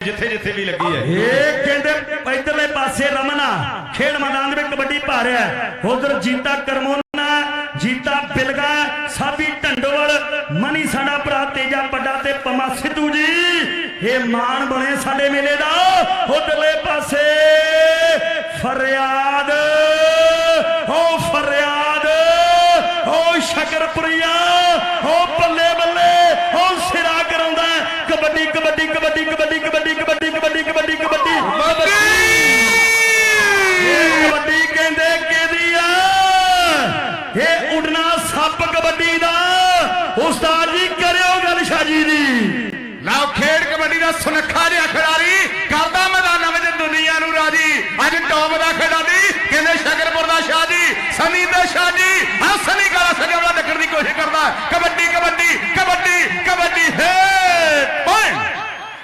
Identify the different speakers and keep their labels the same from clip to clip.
Speaker 1: ਜਿੱਥੇ ਜਿੱਥੇ ਵੀ ਲੱਗੀ ਹੈ।
Speaker 2: ਇਹ ਕਹਿੰਦੇ ਇਧਰਲੇ ਪਾਸੇ ਰਮਨਾ, ਖੇਡ ਮੈਦਾਨ ਦੇ ਵਿੱਚ ਕਬੱਡੀ ਪਾ ਰਿਹਾ ਉਧਰ ਜੀਤਾ ਕਰਮੋਨਾ, ਜੀਤਾ ਬਿਲਗਾ, ਸਾਬੀ ਢੰਡੋਲ ਮਨੀ ਸਾਡਾ ਭਰਾ ਤੇਜਾ ਵੱਡਾ ਤੇ ਪਮਾ ਸਿੱਧੂ ਜੀ। ਇਹ ਮਾਣ ਬਣੇ ਸਾਡੇ ਮੇਲੇ ਦਾ। ਉਧਰਲੇ ਪਾਸੇ ਫਰਿਆ ਕਬੱਡੀ ਦਾ। ਉਸਤਾਦ ਜੀ, ਕਰਿਓ ਗੱਲ ਸ਼ਾਜੀ ਦੀ।
Speaker 1: ਲਓ, ਖੇਡ ਕਬੱਡੀ ਦਾ ਸੁਨੱਖਾ ਜਿਹਾ ਖਿਡਾਰੀ ਕਰਦਾ ਮੈਦਾਨਾਂ ਵਿੱਚ ਦੁਨੀਆ ਨੂੰ ਰਾਜੀ। ਅੱਜ ਟੌਪ ਦਾ ਖਿਡਾਰੀ ਕਹਿੰਦੇ ਸ਼ਕਰਪੁਰ ਦਾ ਸ਼ਾਹ ਜੀ ਸਨੀ ਦਾ ਸ਼ਾਹ ਜੀ ਆ ਸਨੀ ਕਾਲਾ ਸਜਵੜਾ ਡੱਕਣ ਦੀ ਕੋਸ਼ਿਸ਼ ਕਰਦਾ। ਕਬੱਡੀ ਕਬੱਡੀ ਕਬੱਡੀ ਕਬੱਡੀ, ਹੈ ਪੁਆਇੰਟ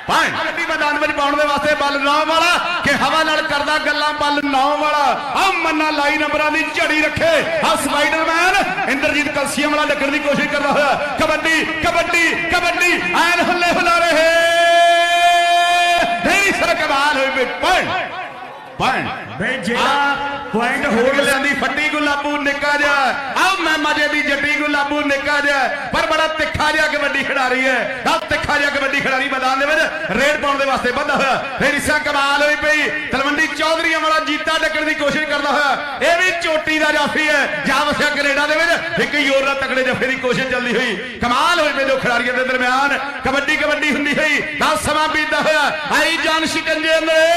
Speaker 1: ਪੁਆਇੰਟ ਕਬੱਡੀ ਮੈਦਾਨ ਵਿੱਚ ਪਾਉਣ ਦੇ ਵਾਸਤੇ ਬੱਲ ਨੌ ਵਾਲਾ ਕਿ ਹਵਾ ਨਾਲ ਕਰਦਾ ਗੱਲਾਂ ਬੱਲ ਨੌ ਵਾਲਾ। ਆ ਮੰਨਾ ਲਾਈ ਨੰਬਰਾਂ ਦੀ ਝੜੀ ਰੱਖੇ। ਆ ਡੱਕਣ ਦੀ ਕੋਸ਼ਿਸ਼ ਕਰਦਾ ਹੋਇਆ। ਕਬੱਡੀ ਕਬੱਡੀ ਕਬੱਡੀ। ਐਨ ਹੱਲੇ ਹੁਲਾ ਰਹੇ ਨਹੀਂ ਸਰ ਕਮਾਲ ਹੋਈ ਪੁਆਇੰਟ ਪੁਆਇੰਟ
Speaker 2: ਵੇ ਜਿਹੜਾ ਪੁਆਇੰਟ
Speaker 1: ਹੋਰ
Speaker 2: ਹੋਰ
Speaker 1: ਲਿਆਂਦੀ ਫੱਟੀ ਗੁਲਾਬੂ ਨਿੱਕਾ ਜਿਹਾ। ਆ ਮੈਂ ਮਜੇ ਦੀ ਜੱਟੀ ਗੁਲਾਬੂ ਨਿੱਕਾ ਜਿਹਾ। ਪਰ ਬੜਾ ਤਿੱਖਾ ਜਿਹਾ ਕਬੱਡੀ ਖਿਡਾਰੀ ਹੈ। ਆ ਤਿੱਖਾ ਜਿਹਾ ਕਬੱਡੀ ਖਿਡਾਰੀ ਮੈਦਾਨ ਦੇ ਵਿੱਚ। ਰੇਡ ਪਾਉਣ ਦੇ ਵਾਸਤੇ ਵੱਧਾ ਹੋਇਆ। ਫਿਰ ਇਸਾ ਕਮਾਲ ਹੋਈ ਪਈ। ਤਲਵੰਡੀ ਚੌਧਰੀਆਂ ਵਾਲਾ ਜੀਤਾ ਡੱਕਣ ਦੀ ਕੋਸ਼ਿਸ਼ ਕਰਦਾ ਹੋਇਆ। ਇਹ ਵੀ ਚੋਟੀ ਦਾ ਜਾਫੀ ਹੈ। ਜਾ ਵਸਿਆ ਕੈਨੇਡਾ ਦੇ ਵਿੱਚ ਇੱਕ ਯੋਰ ਦਾ ਤਕੜੇ ਜਫੇ ਦੀ ਕੋਸ਼ਿਸ਼ ਚੱਲਦੀ ਹੋਈ। ਕਮਾਲ ਹੋਈ ਪਈ ਦੋ ਖਿਡਾਰੀਆਂ ਦੇ ਦਰਮਿਆਨ। ਕਬੱਡੀ ਕਬੱਡੀ ਹੁੰਦੀ ਹੋਈ। ਦਾ ਸਮਾਂ ਬੀਤਦਾ ਹੋਇਆ। ਆਈ ਜਾਨ ਸ਼ਿਕੰਜੇ ਨੇ